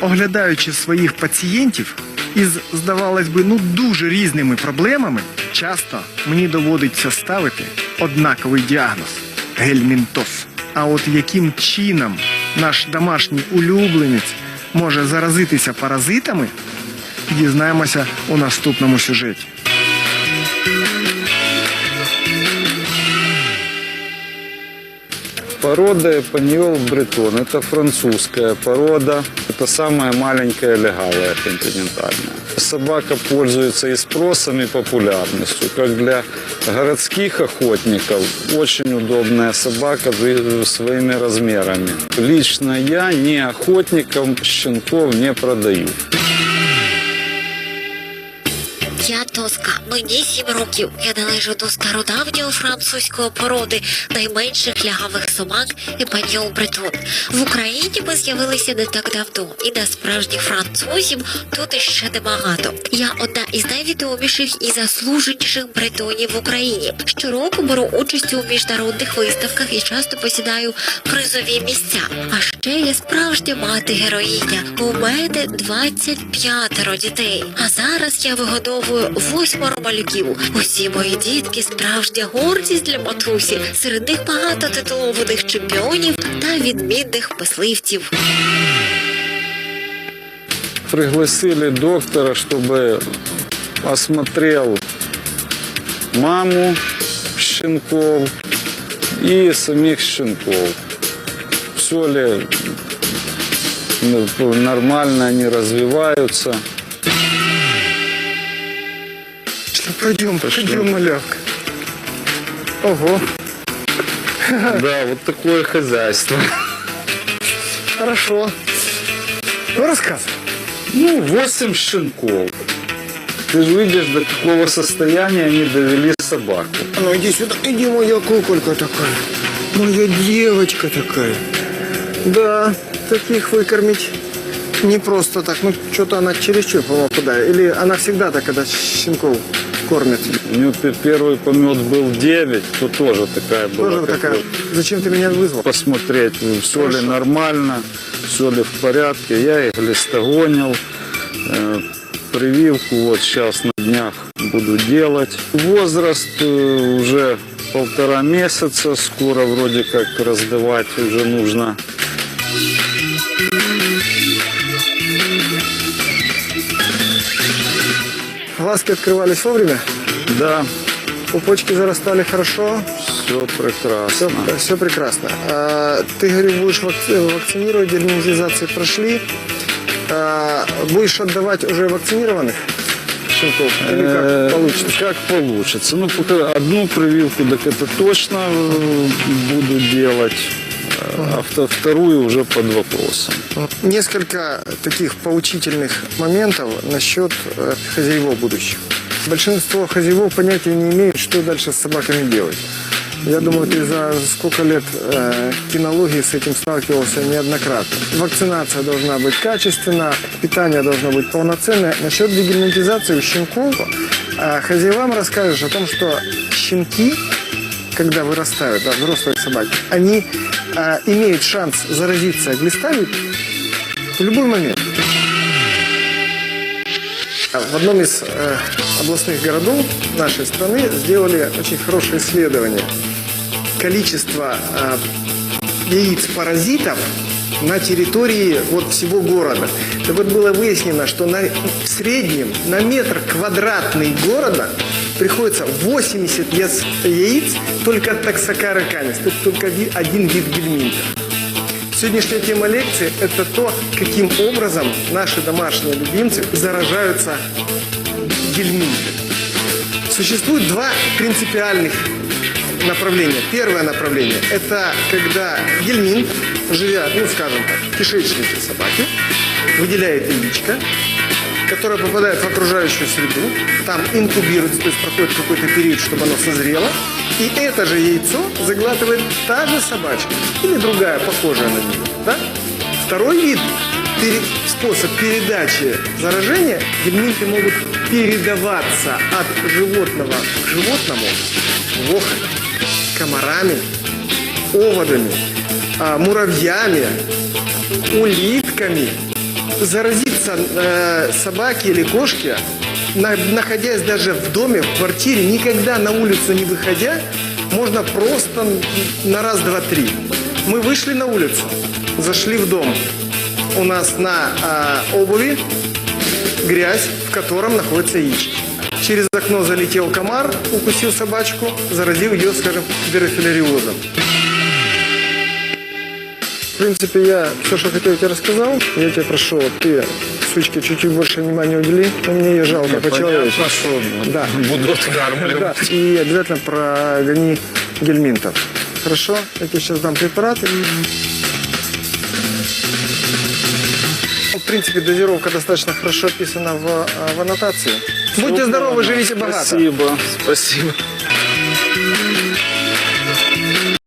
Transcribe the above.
Оглядаючи своїх пацієнтів із, здавалось би, ну дуже різними проблемами, часто мені доводиться ставити однаковий діагноз гельмінтоз. А от яким чином наш домашній улюбленець може заразитися паразитами, дізнаємося у наступному сюжеті. Порода Эпаньол бретон. Это французская порода. Это самая маленькая легалая континентальная. Собака пользуется и спросом, и популярностью. Как для городских охотников, очень удобная собака своими размерами. Лично я ни охотникам щенков не продаю. Я Тоска, мені сім років. Я належу до стародавньої французької породи найменших лягавих собак і Епаньол Бретон. В Україні ми з'явилися не так давно, і на справжніх французів тут іще небагато. Я одна із найвідоміших і заслуженіших бретонів в Україні. Щороку беру участь у міжнародних виставках і часто посідаю призові місця. А ще я справжня мати героїня. У мене 25 дітей. А зараз я вигодовую восьмеро малюків. Усі мої дітки справжня гордість для матусі. Серед них багато титулованих чемпіонів та відмінних мисливців. Пригласили доктора, чтобы осмотрел маму щенков и самих щенков. Все ли нормально они развиваются. Что, пройдем, Пошли. пройдем, малявка. Ого, Да, вот такое хозяйство. хорошо. Ну, рассказывай. Ну, 8 щенков. Ты же видишь, до какого состояния они довели собаку. А Ну, иди сюда, иди, моя куколька такая. Моя девочка такая. Да, таких выкормить не просто так. Ну, что-то она чересчур, по-моему, куда. Или она всегда так, когда щенков кормит. У него пе- первый помет был 9, то тоже такая была. Тоже такая. вот Зачем ты меня вызвал? Посмотреть, все ли Хорошо. нормально, все ли в порядке. Я их глистогонил. э, Прививку вот сейчас на днях буду делать. Возраст э, уже полтора месяца. Скоро вроде как раздавать уже нужно. Глазки открывались вовремя, Да, пупочки зарастали хорошо, все прекрасно. все, все прекрасно. А, ты, говорю, будешь вак- вакцинировать, дерматизации прошли. А, будешь отдавать уже вакцинированных щенков? Или как Э, получится? Как получится. Ну, пока одну прививку, так это точно э, буду делать. А вто- вторую уже под вопросом. Несколько таких поучительных моментов насчет э, хозяевов будущих. Большинство хозяевов понятия не имеют, что дальше с собаками делать. Я думаю, ты за сколько лет э, кинологии с этим сталкивался неоднократно. Вакцинация должна быть качественна, питание должно быть полноценное. Насчет дегельминтизации у щенков э, хозяевам расскажешь о том, что щенки когда вырастают, да, взрослые собаки, они а, имеют шанс заразиться глистами в любой момент. А В одном из э, областных городов нашей страны сделали очень хорошее исследование. Количество э, яиц паразитов на территории вот всего города. Так вот было выяснено, что на, в среднем на метр квадратный города приходится 80 яс- яиц только от таксокара есть только один вид гельминта. Сегодняшняя тема лекции – это то, каким образом наши домашние любимцы заражаются гельминтом. Существует два принципиальных направления. Первое направление – это когда гельминт, живя, ну, скажем так, в кишечнике собаки, выделяет яичко, которое попадает в окружающую среду, там инкубируется, то есть проходит какой-то период, чтобы оно созрело, и это же яйцо заглатывает та же собачка или другая, похожая на нее. Да? Второй вид, пере- способ передачи заражения, гельминты могут передаваться от животного к животному вохами, комарами, оводами, а, муравьями, улитками заразиться э, собаке или кошке, на- находясь даже в доме, в квартире, никогда на улицу не выходя, можно просто на раз, два, три. Мы вышли на улицу, зашли в дом. У нас на а, обуви грязь, в котором находится яички. Через окно залетел комар, укусил собачку, заразил ее, скажем, верофилариозом. В принципе, я все, что хотел, тебе рассказал. Я тебя прошу, ты сучке чуть-чуть больше внимания удели. Ну, мне ее жалко по-человечески. Что Да. буду откармливать. Да, и обязательно прогони гельминтов. Хорошо? Я тебе сейчас дам препараты. В принципе, дозировка достаточно хорошо описана в, а, в аннотации. Будьте здоровы, живите богато. Спасибо, спасибо.